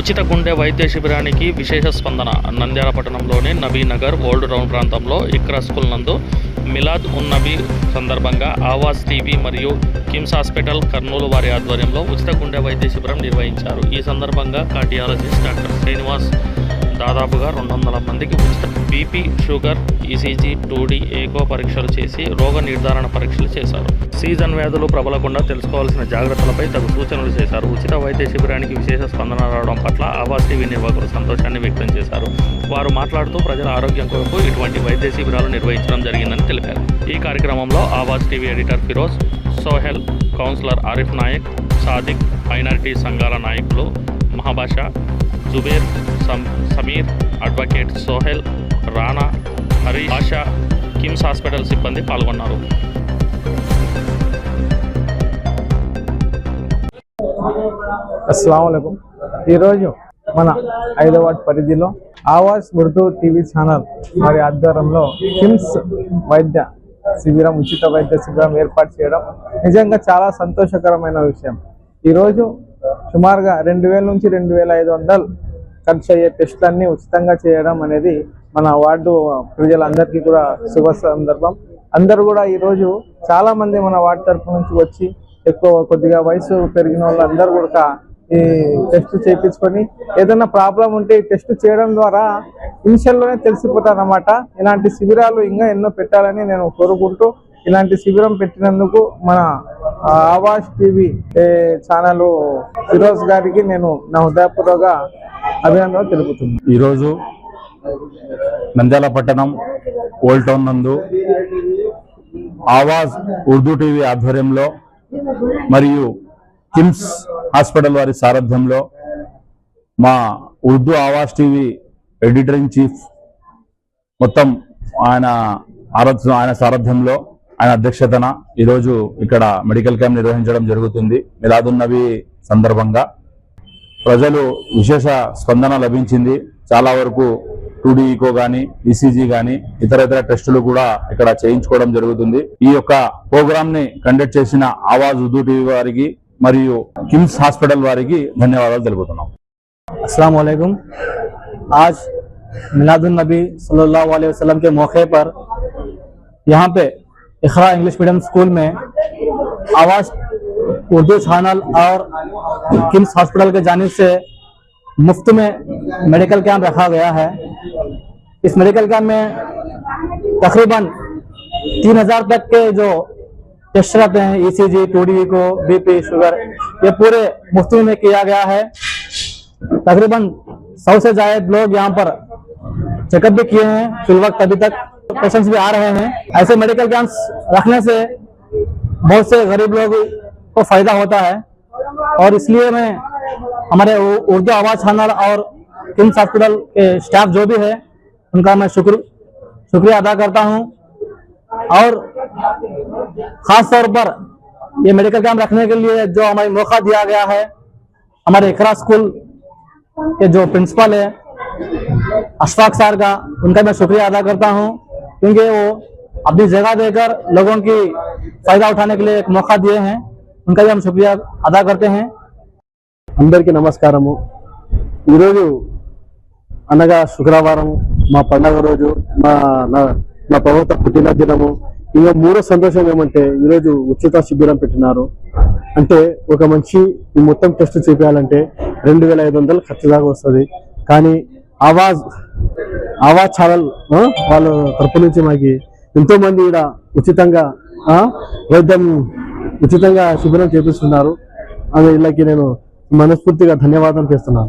ఉచిత గుండె వైద్య శిబిరానికి విశేష స్పందన. నంద్యాల పట్టణంలోని నబీనగర్ ఓల్డ్ టౌన్ ప్రాంతంలో ఇక్రా స్కూల్ నందు మిలాద్ ఉన్ నబీ సందర్భంగా ఆవాజ్ టీవీ మరియు కిమ్స్ హాస్పిటల్ కర్నూలు వారి ఆధ్వర్యంలో ఉచిత గుండె వైద్య శిబిరం నిర్వహించారు. ఈ సందర్భంగా కార్డియాలజిస్ట్ డాక్టర్ శ్రీనివాస్ దాదాపుగా రెండు వందల మందికి ఉచిత. బీపీ షుగర్ ఈసీజీ టూడీ ఏకో పరీక్షలు చేసి రోగ నిర్ధారణ పరీక్షలు చేశారు. సీజన్ వ్యాధులు ప్రబలకుండా తెలుసుకోవాల్సిన జాగ్రత్తలపై తగు సూచనలు చేశారు. ఉచిత వైద్య శిబిరానికి విశేష స్పందన రావడం పట్ల ఆవాస్ టీవీ నిర్వాహకులు సంతోషాన్ని వ్యక్తం చేశారు. వారు మాట్లాడుతూ ప్రజల ఆరోగ్యం కొరకు ఇటువంటి వైద్య శిబిరాలు నిర్వహించడం జరిగిందని తెలిపారు. ఈ కార్యక్రమంలో Awaaz TV editor Firoz Sohail councillor Arif Nayak Sadiq minority సంఘాల నాయకులు మహాభాష Zubair Sameer advocate Sohail Rana Hari Asha KIMS hospital సిబ్బంది పాల్గొన్నారు. అస్సలం ఈరోజు మన హైదరాబాద్ పరిధిలో ఆవాజ్ ఉర్దూ టీవీ ఛానల్ వారి ఆధ్వర్యంలో కిమ్స్ వైద్య శిబిరం ఉచిత వైద్య శిబిరం ఏర్పాటు చేయడం నిజంగా చాలా సంతోషకరమైన విషయం. ఈరోజు సుమారుగా రెండు వేల నుంచి రెండు వేల ఐదు వందలు ఖర్చు అయ్యే టెస్టులన్నీ ఉచితంగా చేయడం అనేది మన వార్డు ప్రజలందరికీ కూడా శుభ సందర్భం. అందరూ కూడా ఈరోజు చాలామంది మన వార్డు తరఫు నుంచి వచ్చి ఎక్కువ కొద్దిగా వయసు పెరిగిన వాళ్ళందరూ కూడా ఈ టెస్ట్ చేయించుకొని ఏదైనా ప్రాబ్లం ఉంటే ఈ టెస్ట్ చేయడం ద్వారా ఇనిషియల్లోనే తెలిసిపోతారు ఇలాంటి శిబిరాలు ఇంకా ఎన్నో పెట్టాలని నేను కోరుకుంటూ ఇలాంటి శిబిరం పెట్టినందుకు మన ఆవాజ్ టీవీ ఛానల్ ఫిరోజ్ గారికి నేను నా హృదయపూర్వక అభినందనలు తెలుపుతున్నాను. ఈరోజు నంద్యాల పట్టణం ఓల్డ్ టౌన్ నందు ఆవాజ్ ఉర్దూ టీవీ ఆధ్వర్యంలో మరియు కిమ్స్ హాస్పిటల్ వారి సారథ్యంలో మా Urdu Awaaz TV editor in chief మొత్తం ఆయన ఆరాధ ఆయన సారథ్యంలో ఆయన అధ్యక్షతన ఈరోజు ఇక్కడ మెడికల్ క్యాంప్ నిర్వహించడం జరుగుతుంది మిలాదున్ నబీ సందర్భంగా ప్రజలు విశేష స్పందన లభించింది చాలా వరకు టూడీ ఈకో గాని ఈసీజీ గాని ఇతర ఇతర టెస్టులు కూడా ఇక్కడ చేయించుకోవడం జరుగుతుంది ఈ యొక్క ప్రోగ్రామ్ ని కండక్ట్ చేసిన ఆవాజ్ ఉర్దూ టీవీ వారికి మరియు కిమ్స్ హాస్పిటల్ వారికి ధన్యవాదాలు తెలుపుతున్నాం अस्सलाम वालेकुम आज मिलादुन नबी सल्लल्लाहु अलैहि वसल्लम के मौके पर यहाँ पे इखरा इंग्लिश मीडियम स्कूल में आवाज़ उर्दू छानल और किम्स हॉस्पिटल के जानिब से मुफ़्त में मेडिकल कैंप रखा गया है। इस मेडिकल कैंप में तकरीबन तीन हज़ार तक के जो टेस्ट रहते हैं ईसीजी टूडी को बीपी शुगर, ये पूरे मुफ़्त में किया गया है। तकरीबन सौ से ज़्यादा लोग यहाँ पर चेकअप भी किए हैं। फिल वक्त अभी तक पेशेंट्स भी आ रहे हैं। ऐसे मेडिकल कैंप्स रखने से बहुत से गरीब लोग को फ़ायदा होता है। और इसलिए मैं हमारे उर्दू आवाज़ चैनल और किम्स हॉस्पिटल के स्टाफ जो भी है, उनका मैं शुक्र, शुक्रिया अदा करता हूँ। और खास तौर पर ये मेडिकल कैंप रखने के लिए जो हमें मौका दिया गया है, हमारे इकरा स्कूल के जो प्रिंसिपल है, अशफाक सर का, उनका मैं शुक्रिया अदा करता हूँ। क्योंकि वो अपनी जगह देकर लोगों की फायदा उठाने के लिए एक मौका दिए हैं उनका भी हम शुक्रिया अदा करते हैं అందరికీ నమస్కారము ఈరోజు అనగా శుక్రవారం మా పండగ రోజు మా నా- మా ప్రభుత్వ పుట్టిన దినము ఇంకా మూడో సంతోషం ఏమంటే ఈరోజు ఉచిత శిబిరం పెట్టినారు అంటే ఒక మనిషి ఈ మొత్తం టెస్ట్ చేపించాలంటే రెండు వేల ఐదు వందలు ఖర్చు దాకా వస్తుంది కానీ ఆవాజ్ ఆవా ఛానల్ వాళ్ళ తరపు నుంచి మాకి ఎంతో మంది ఇక్కడ ఉచితంగా వైద్యం ఉచితంగా శిబిరం చేపిస్తున్నారు. అది వీళ్ళకి నేను మనస్ఫూర్తిగా ధన్యవాదం చేస్తున్నాను.